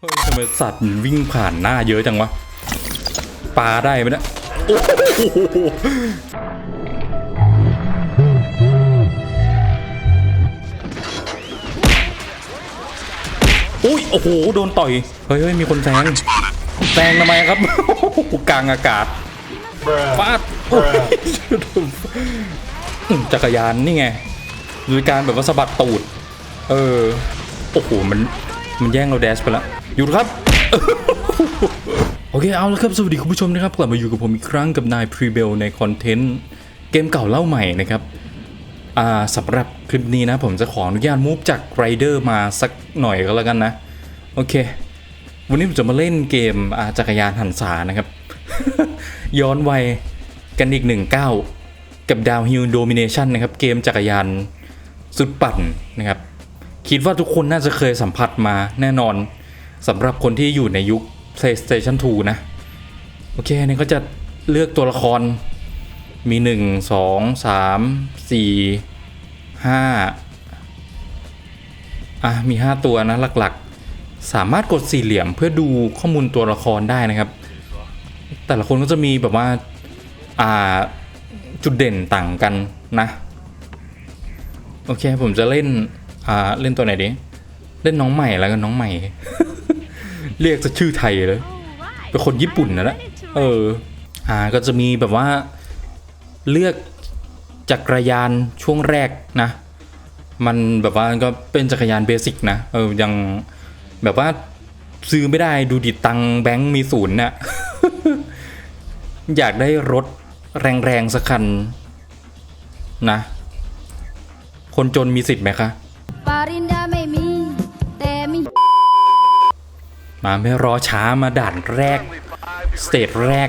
เฮ้ยทำไมสัตว์มันวิ่งผ่านหน้าเยอะจังวะปลาได้ไหมเนี่ยโอ้โหอุ้ยโอ้โหโดนต่อยเฮ้ยเฮ้ยมีคนแซงแซงทำไมครับกลางอากาศฟาดจักรยานนี่ไงโดยการแบบว่าสะบัดตูด เออ โอ้โห มัน มันแย่งเราแดชไปแล้ว ยุดครับ โอเคเอาละครับสวัสดีคุณผู้ชมนะครับกลับมาอยู่กับผมอีกครั้งกับนายพรีเบลในคอนเทนต์เกมเก่าเล่าใหม่นะครับอ่าสำหรับคลิปนี้นะผมจะขออนุญาตมูฟจากไรเดอร์มาสักหน่อยก็แล้วกันนะ โอเค วันนี้ผมจะมาเล่นเกมอาจักรยานหันษานะครับ ย้อนวัยกันอีกหนึ่งก้ากับดาวฮิลโดมิเนชันนะครับ เกมจักรยานสุดปั่นนะครับ คิดว่าทุกคนน่าจะเคยสัมผัสมาแน่นอน สำหรับคนที่อยู่ในยุค PlayStation 2 นะ โอเคอันนี่ก็จะเลือกตัวละครมี 1 2 3 4 5 อะ มี 5 ตัวนะหลักๆ สามารถกดสี่เหลี่ยมเพื่อดูข้อมูลตัวละครได้นะครับ แต่ละคนก็จะมีแบบว่า อ่า จุดเด่นต่างกันนะ โอเค ผมจะเล่น อ่า เล่นตัวไหนดี เล่นน้องใหม่แล้วกันน้องใหม่ เรียกจะชื่อไทยเลย เป็นคนญี่ปุ่นนะนะเออ อ่าก็จะมีแบบว่าเลือกจักรยานช่วงแรกนะ มันแบบว่าก็เป็นจักรยานเบสิกนะ เออยังแบบว่าซื้อไม่ได้ดูดิตังแบงค์มีศูนย์น่ะ อยากได้รถแรงๆสักคันนะ คนจนมีสิทธิ์ไหมคะปารินดา มาไม่รอช้ามาด่านแรก สเตจแรก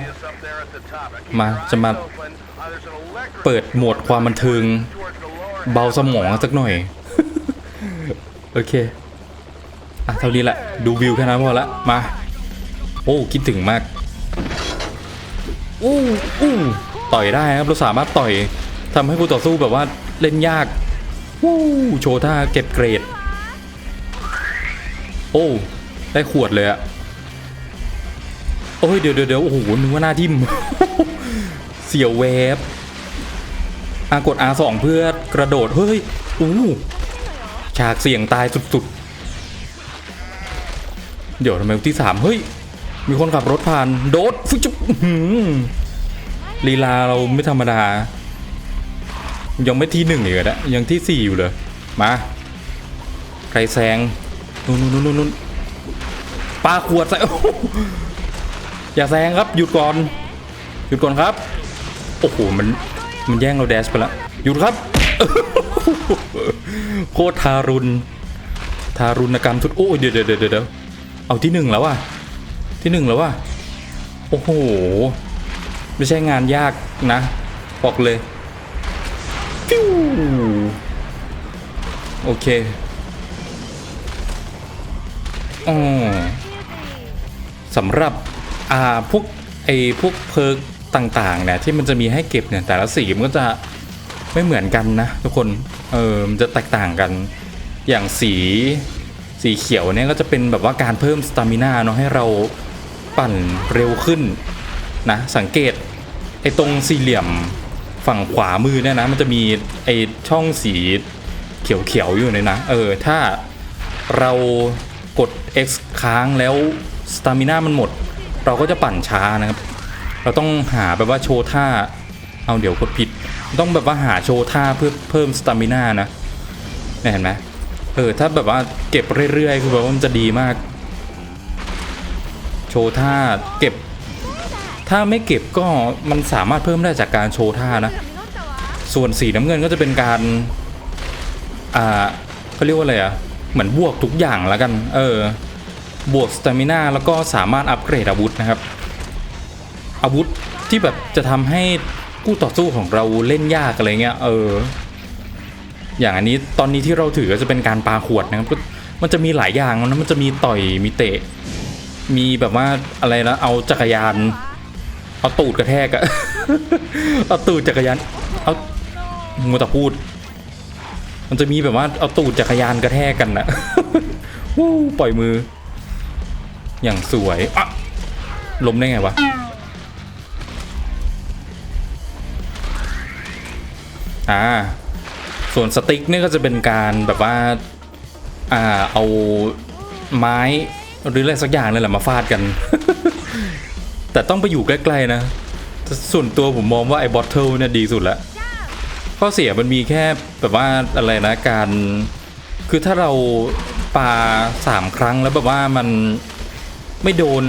มาจะมาเปิดโหมดความบันเทิง เบาสมองสักหน่อย โอเค อะเท่านี้แหละ ดูวิวแค่นั้นพอละ มา โอ้คิดถึงมาก อู้อู้ต่อยได้ครับ เราสามารถต่อยทำให้คู่ต่อสู้แบบว่าเล่นยากวู้โชว์ท่าเก็บเกรด โอ้ ได้ขวดเลยอะโอ้ยเดี๋ยวเดี๋ยวโอ้โหนึกว่าหน้าทิมเสียวแวบอากด R2 เพื่อกระโดด เฮ้ยอู้ฉากเสี่ยงตายสุดๆ เดี๋ยวทำไมที่สามเฮ้ย มีคนขับรถผ่าน โดดฟุจุบอื้อหือลีลาเราไม่ธรรมดา ยังไม่ที่หนึ่งอีกอะนะยังที่สี่อยู่เลย มา ใครแซง นู่นนู่นนู่น นู่นปาขวดใส่ออย่าแซงครับหยุดก่อนหยุดก่อนครับ โอ้โหมันมันแย่งเราแดชไปแล้วหยุดครับโคตรทารุณ ทารุณกรรมทุดโอ้ยเดี๋ยวเดี๋ยวเดี๋ยวเดี๋ยวเอาที่หนึ่งแล้วว่ะที่หนึ่งแล้วว่ะโอ้โหไม่ใช่งานยากนะบอกเลยฟิวโอเคอ๋อ สำหรับอ่าพวกไอ้พวกเพิร์กต่างๆเนี่ยที่มันจะมีให้เก็บเนี่ยแต่ละสีมันก็จะไม่เหมือนกันนะทุกคนเออมันจะแตกต่างกันอย่างสีสีเขียวเนี่ยก็จะเป็นแบบว่าการเพิ่มสตามิน่าเนาะให้เราปั่นเร็วขึ้นนะสังเกตไอ้ตรงสี่เหลี่ยมฝั่งขวามือเนี่ยนะมันจะมีไอ้ช่องสีเขียวๆอยู่เลยนะเออถ้าเรากด X ค้างแล้ว สตามิน่ามันหมด เราก็จะปั่นช้านะครับ เราต้องหาแบบว่าโชว์ท่า เอาเดี๋ยวกดผิด ต้องแบบว่าหาโชว์ท่าเพื่อเพิ่มสตามิน่านะเนี่ยเห็นไหมเออถ้าแบบว่าเก็บเรื่อยๆคือแบบว่ามันจะดีมาก โชว์ท่าเก็บ ถ้าไม่เก็บก็มันสามารถเพิ่มได้จากการโชว์ท่านะ ส่วนสีน้ำเงินก็จะเป็นการอ่าเขาเรียกว่าอะไรอะเหมือนบวกทุกอย่างแล้วกัน เออ บวกสตามิน่าแล้วก็สามารถอัปเกรดอาวุธนะครับ อาวุธที่แบบจะทำให้คู่ต่อสู้ของเราเล่นยากอะไรเงี้ยเออ อย่างอันนี้ตอนนี้ที่เราถือก็จะเป็นการปาขวดนะครับก็มันจะมีหลายอย่างนะมันจะมีต่อยมีเตะ มีแบบว่าอะไรนะเอาจักรยาน เอาตูดกระแทกอะเอาตูดจักรยานเอางูตะพูด มันจะมีแบบว่าเอาตูดจักรยานกระแทกกันนะวู้ปล่อยมือ อย่างสวยอะล้มได้ไงวะ อ่า ส่วนสติ๊กเนี่ยก็จะเป็นการแบบว่า อ่า เอาไม้หรืออะไรสักอย่างนั่นแหละมาฟาดกัน แต่ต้องไปอยู่ใกล้ๆนะ ส่วนตัวผมมองว่าไอ้บอทเทิลเนี่ยดีสุดละข้อเสียมันมีแค่แบบว่าอะไรนะการ คือถ้าเราปาสามครั้งแล้วแบบว่ามัน ไม่โดน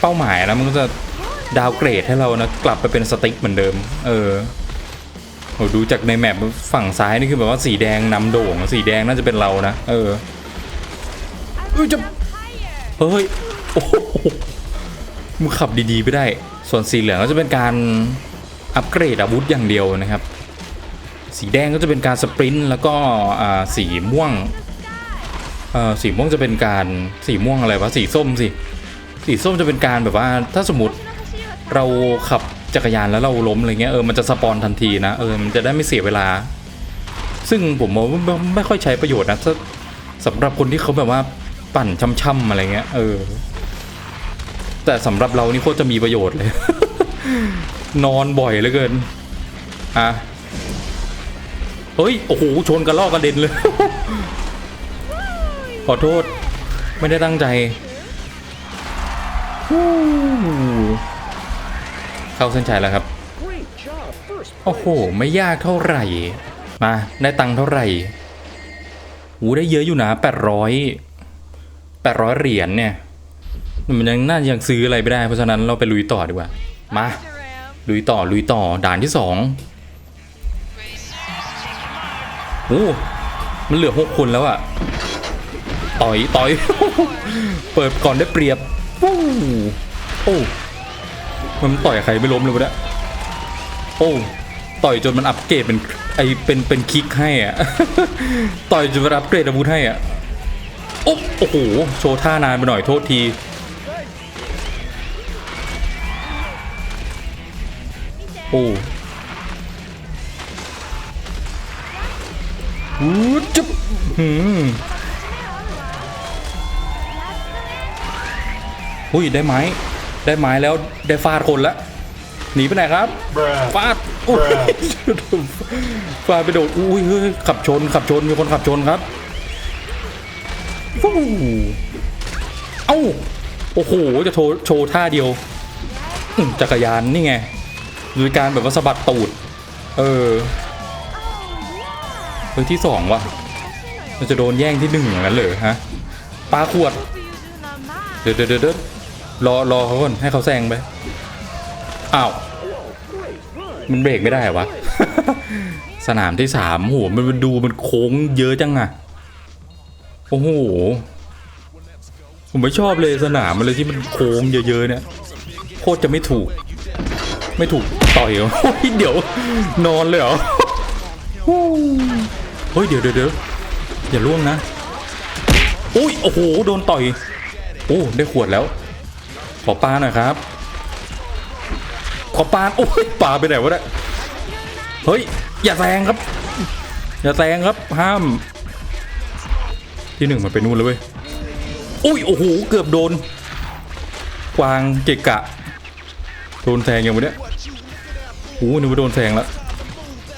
เป้าหมายนะมันก็จะดาวเกรดให้เรานะกลับไปเป็นสติ๊กเหมือนเดิม เออโหดูจากในแมปฝั่งซ้ายนี่คือแบบว่าสีแดงนำโด่ง สีแดงน่าจะเป็นเรานะ เออเอ้ยจะเฮ้ยโอ้โหมึงขับดีๆไปได้ ส่วนสีเหลืองก็จะเป็นการอัปเกรดอาวุธอย่างเดียวนะครับ สีแดงก็จะเป็นการสปรินต์แล้วก็สีม่วงสีม่วงจะเป็นการสีม่วงอะไรวะสีส้มสิ สีส้มจะเป็นการแบบว่าถ้าสมมติเราขับจักรยานแล้วเราล้มอะไรเงี้ยเออมันจะสปอนทันทีนะเออมันจะได้ไม่เสียเวลา ซึ่งผมว่าไม่ค่อยใช้ประโยชน์นะถ้าสำหรับคนที่เขาแบบว่าปั่นช่ำๆอะไรเงี้ยเออ แต่สำหรับเรานี่โคตรจะมีประโยชน์เลย นอนบ่อยเหลือเกินอะเฮ้ยโอ้โหชนกระลอกกระเด็นเลย ขอโทษ ไม่ได้ตั้งใจ เข้าเส้นชัยแล้วครับ โอ้โห ไม่ยากเท่าไหร่ มาได้ตังค์เท่าไหร่หูได้เยอะอยู่นะแปดร้อยแปดร้อยเหรียญเนี่ย มันยังน่ายังซื้ออะไรไม่ได้ เพราะฉะนั้นเราไปลุยต่อดีกว่า มา ลุยต่อลุยต่อด่านที่สองโอ้มันเหลือหกคนแล้วอะต่อยต่อย เปิดก่อนได้เปรียบ วู้โอ้มันต่อยใครไม่ล้มเลยวะเนี่ยโอ้ต่อยจนมันอัปเกรดเป็นไอเป็นเป็นคิกให้อะต่อยจนมันอัปเกรดอาวุธให้อะโอ้โอ้โหโชว์ท่านานไปหน่อยโทษทีโอ้หูจุ๊บหืม อุ้ยได้ไม้ได้ไม้แล้วได้ฟาดคนละหนีไปไหนครับฟาดโอ้ยฟาดไปโดนอุ้ยเฮ้ยขับชนขับชนมีคนขับชนครับฟู้เอ้าโอ้โหจะโชว์โชว์ท่าเดียวอืมจักรยานนี่ไงโดยการแบบว่าสะบัดตูด เออเฮ้ยที่สองว่ะเราจะโดนแย่งที่หนึ่งอย่างนั้นเลยฮะปาขวด เดี๋ยวเดี๋ยวเดี๋ยว รอรอเขาก่อนให้เขาแซงไป อ้าว มันเบรกไม่ได้เหรอวะ สนามที่สามโหมันมันดูมันโค้งเยอะจังอะโอ้โห ผมไม่ชอบเลยสนามอะไรที่มันโค้งเยอะๆเนี่ย โคตรจะไม่ถูก ไม่ถูกต่อยเหรอเฮ้ยเดี๋ยวนอนเลยเหรอ เฮ้ยเดี๋ยวเดี๋ยวเดี๋ยวอย่าล่วงนะ อุ้ยโอ้โห โดนต่อย โอ้ได้ขวดแล้ว ขอปลาหน่อยครับ ขอปลาโอ้ยปลาไปไหนวะเนี่ยเฮ้ย อย่าแซงครับ อย่าแซงครับห้าม ที่หนึ่งมันไปนู่นเลยเว้ยอุ้ยโอ้โหเกือบโดนกวางเกะกะ โดนแซงอยังวะเนี่ยโอ้โหนึกว่าโดนแซงแล้ว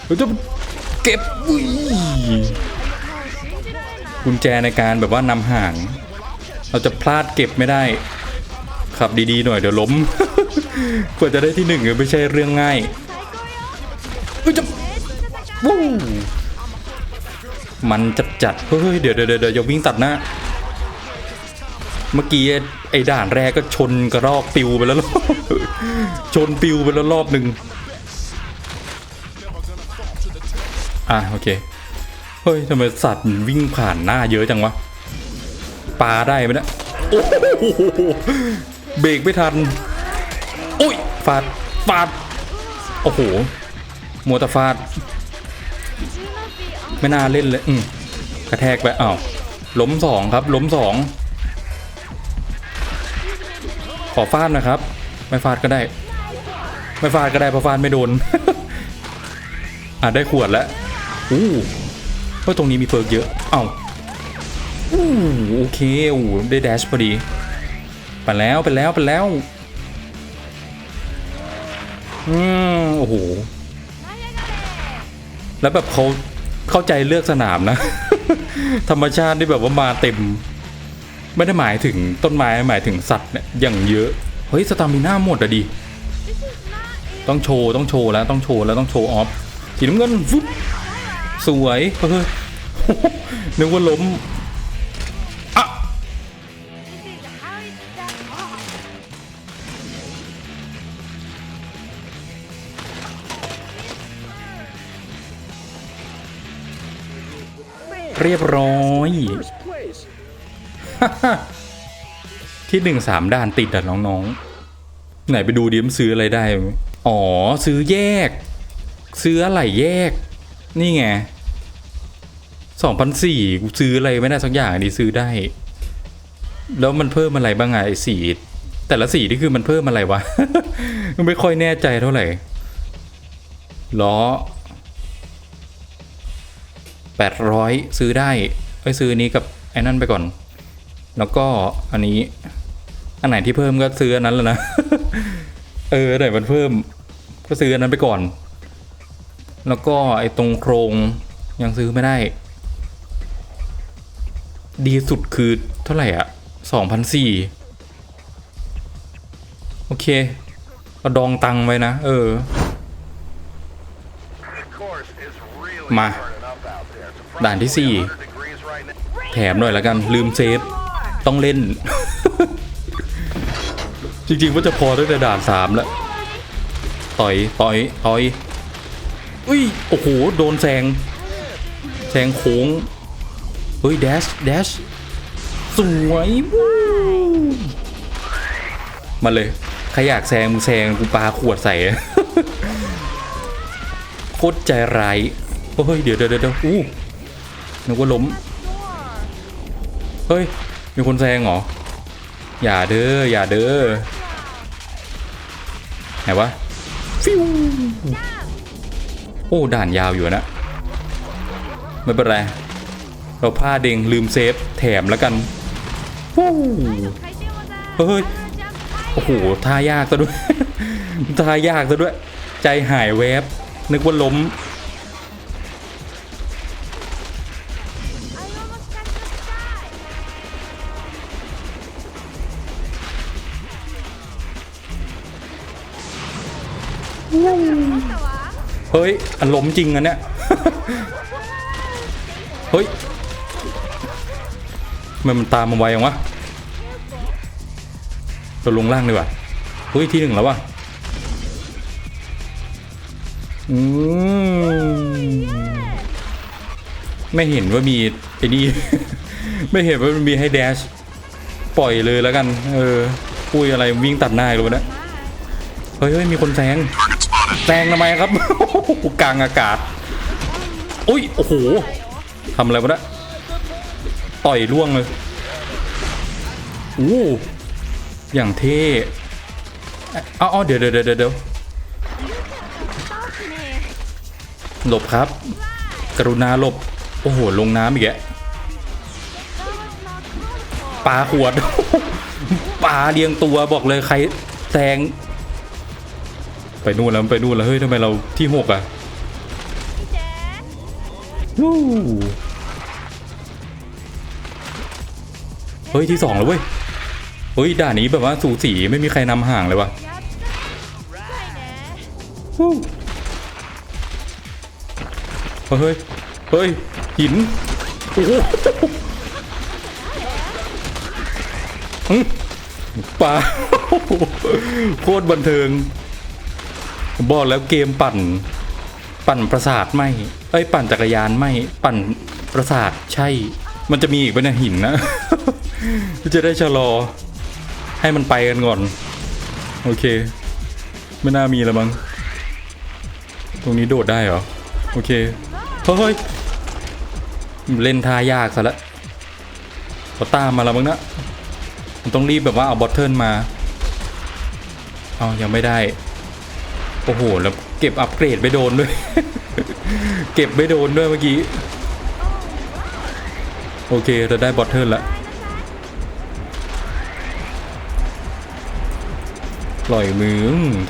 เฮ้ยจะเก็บอุ้ยกุญแจในการแบบว่านำห่าง เราจะพลาดเก็บไม่ได้ ขับดีๆหน่อยเดี๋ยวล้ม กว่าจะได้ที่หนึ่งไม่ใช่เรื่องง่ายจะวู้มันจัดจัดเฮ้ยเดี๋ยวเดี๋ยวเดี๋ยวอย่าวิ่งตัดหน้าเมื่อกี้ไอ้ด่านแรกก็ชนกระรอกปิวไปแล้วรอบชนปิวไปแล้วรอบหนึ่งอะโอเคเฮ้ยทำไมสัตว์วิ่งผ่านหน้าเยอะจังวะปลาได้ไหมเนะโอ้โห เบรกไม่ทัน อุ้ยฟาดฟาด โอ้โห มัวแต่ฟาด ไม่น่าเล่นเลย อืมกระแทกไปอ้าวล้มสองครับ ล้มสอง ขอฟาดนะครับ ไม่ฟาดก็ได้ ไม่ฟาดก็ได้เพราะฟาดไม่โดน อะได้ขวดแล้วอู้เพราะตรงนี้มีเพิร์กเยอะ เอ้าอู้โอเคอู้ได้แดชพอดี ไปแล้วไปแล้วไปแล้วอืมโอ้โหแล้วแบบเขาเข้าใจเลือกสนามนะ ธรรมชาติที่แบบว่ามาเต็ม ไม่ได้หมายถึงต้นไม้หมายถึงสัตว์เนี่ยอย่างเยอะ เฮ้ยสตามิน่าหมดอะดิต้องโชว์ต้องโชว์แล้วต้องโชว์แล้วต้องโชว์ออฟสีน้ำเงินฟุ๊บสวยเฮ้ยนึกว่าล้ม รียบร้อย ที่หนึ่งสามด่านติดอะน้องๆ ไหนไปดูดิมซื้ออะไรได้ไหมอ๋อซื้อแยก ซื้ออะไรแยก นี่ไงสองพันสี่กูซื้ออะไรไม่ได้สักอย่างดีซื้อได้ แล้วมันเพิ่มอะไรบ้างไงไอ้สีแต่ละสีนี่คือมันเพิ่มอะไรวะ ไม่ค่อยแน่ใจเท่าไหร่ล้อ แปดร้อยซื้อได้ไปซื้ออันนี้กับไอ้นั่นไปก่อน แล้วก็อันนี้ อันไหนที่เพิ่มก็ซื้ออันนั้นแล้วนะ เอออันไหนมันเพิ่มก็ซื้ออันนั้นไปก่อน แล้วก็ไอ้ตรงโครงยังซื้อไม่ได้ ดีสุดคือเท่าไหร่อะสองพันสี่โอเคก็ดองตังไว้นะ เออ มา ด่านที่สี่แถมหน่อยละกัน ลืมเซฟ ต้องเล่น จริงๆว่าจะพอตั้งแต่ด่านสามแล้ว ต่อย ต่อย ต่อยอุ้ย โอ้โห โดนแซง แซงโค้ง เฮ้ย แดช แดช สวยวูมาเลยใครอยากแซงมึงแซงกูปาขวดใส่โคตรใจร้าย เฮ้ย เดี๋ยวเดี๋ยวเดี๋ยวอู้ นึกว่าล้ม เฮ้ย มีคนแซงเหรอ อย่าเด้อ อย่าเด้อ ไหนวะ ฟิว โอ้ ด่านยาวอยู่นะ ไม่เป็นไร เราพลาดเองลืมเซฟ แถมแล้วกันวู้เฮ้ย โอ้โห ท่ายากซะด้วย ท่ายากซะด้วย ใจหายแวบ นึกว่าล้ม เฮ้ยอันล้มจริงอันเนี้ยเฮ้ยทำไมันมันตามมาไวอย่างวะเราลงล่างดีกว่าเฮ้ยที่หนึ่งแล้ววะอืมไม่เห็นว่ามีไอ้นี่ไม่เห็นว่ามันมีให้แดชปล่อยเลยแล้วกัน เออปุยอะไรวิ่งตัดหน้าเลยวะเนี่ยเฮ้ยเฮ้ยมีคนแซง แซงทำไมครับกลางอากาศอุ้ยโอ้โหทำอะไรวะเนี่ยต่อยล่วงเลยอู้อย่างเท่เอาเอาเดี๋ยวเดี๋ยวเดี๋ยวเดี๋ยวหลบครับ กรุณาหลบ โอ้โห ลงน้ำอีกแกปลาขวดปลาเรียงตัวบอกเลยใครแซง ไปนู่นแล้วไปนู่นแล้วเฮ้ยทำไมเราที่หกอะวู้เฮ้ยที่สองแล้วเว้ยเฮ้ยด่านนี้แบบว่าสูสีไม่มีใครนำห่างเลยวะวู้เฮ้ยเฮ้ยหินโอ้โหหึปลาโคตรบันเทิง ผมบอกแล้วเกมปั่น ปั่นประสาทไม่เอ้ยปั่นจักรยานไม่ปั่นประสาทใช่ มันจะมีอีกเป็นยหินนะ จะได้ชะลอ ให้มันไปกันก่อน โอเค ไม่น่ามีแล้วมั้งตรงนี้โดดได้เหรอ โอเคเฮ้ยเล่นท่ายากซะแล้วเขาตามมาแล้วมั้งนะมันต้องรีบแบบว่าเอาบอทเทิลมา เอายังไม่ได้ อ้โห แล้วเก็บอัปเกรดไปโดนด้วย เก็บไปโดนด้วยเมื่อกี้ โอเค เราได้บอทเทิลละปล่อยมือ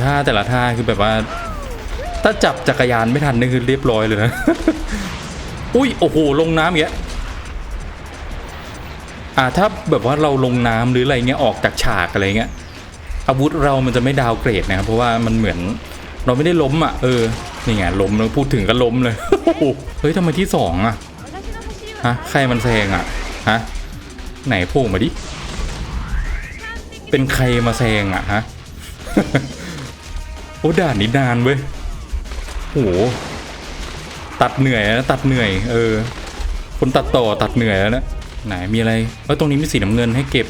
ท่าแต่ละท่าคือแบบว่า ถ้าจับจักรยานไม่ทันนี่คือเรียบร้อยเลยนะ อุ้ย โอ้โห ลงน้ำเงี้ยอ่าถ้าแบบว่าเราลงน้ำหรืออะไรเงี้ยออกจากฉากอะไรเงี้ยอาวุธเรามันจะไม่ดาวเกรดนะครับเพราะว่ามันเหมือน เราไม่ได้ล้มอะเออนี่ไงล้มแล้วพูดถึงก็ล้มเลยเฮ้ยทำไมที่สองอะฮะใครมันแซงอะฮะไหนโผล่มาดิเป็นใครมาแซงอะฮะโอ้ด่านนี้นานเว้ยโอ้โหตัดเหนื่อยนะตัดเหนื่อยเออคนตัดต่อตัดเหนื่อยแล้วนะไหนมีอะไรเอ้ยตรงนี้มีสีน้ำเงินให้เก็บ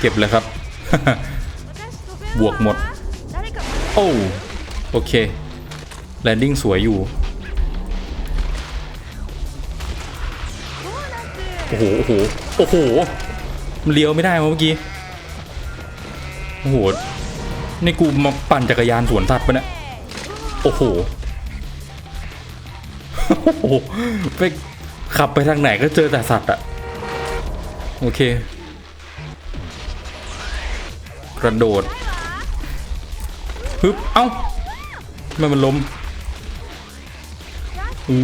เก็บเลยครับ บวกหมด โอ้ โอเค แลนดิ้งสวยอยู่ โอ้โห โอ้โห โอ้โห มันเลี้ยวไม่ได้เมื่อกี้ โอ้โหนี่กูมาปั่นจักรยานสวนสัตว์ปะเนี่ยโอ้โหโอ้โหไปขับไปทางไหนก็เจอแต่สัตว์อะโอเค กระโดดฮึบ เอ้า ทำไมมันล้มอื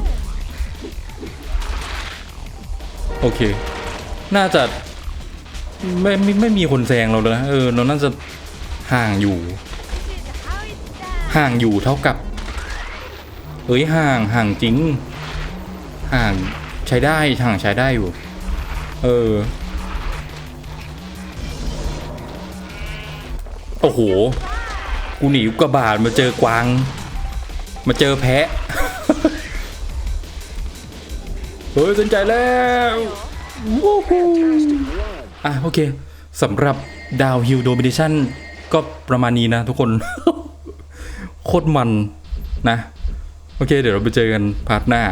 ดโอเค น่าจะไม่ไม่ไม่มีคนแซงเราเลยนะเออเราน่าจะห่างอยู่ ห่างอยู่เท่ากับ เอ้ยห่างห่างจริง ห่างใช้ได้ห่างใช้ได้อยู่ เออ โอ้โห กูหนีกระบาดมาเจอกวาง มาเจอแพะ เฮ้ยสนใจแล้ววู้ฮูอะโอเคสำหรับดาวฮิลโดมิเนชันก็ประมาณนี้นะทุกคน โคตรมันนะ โอเค เดี๋ยวเราไปเจอกันพาร์ทหน้า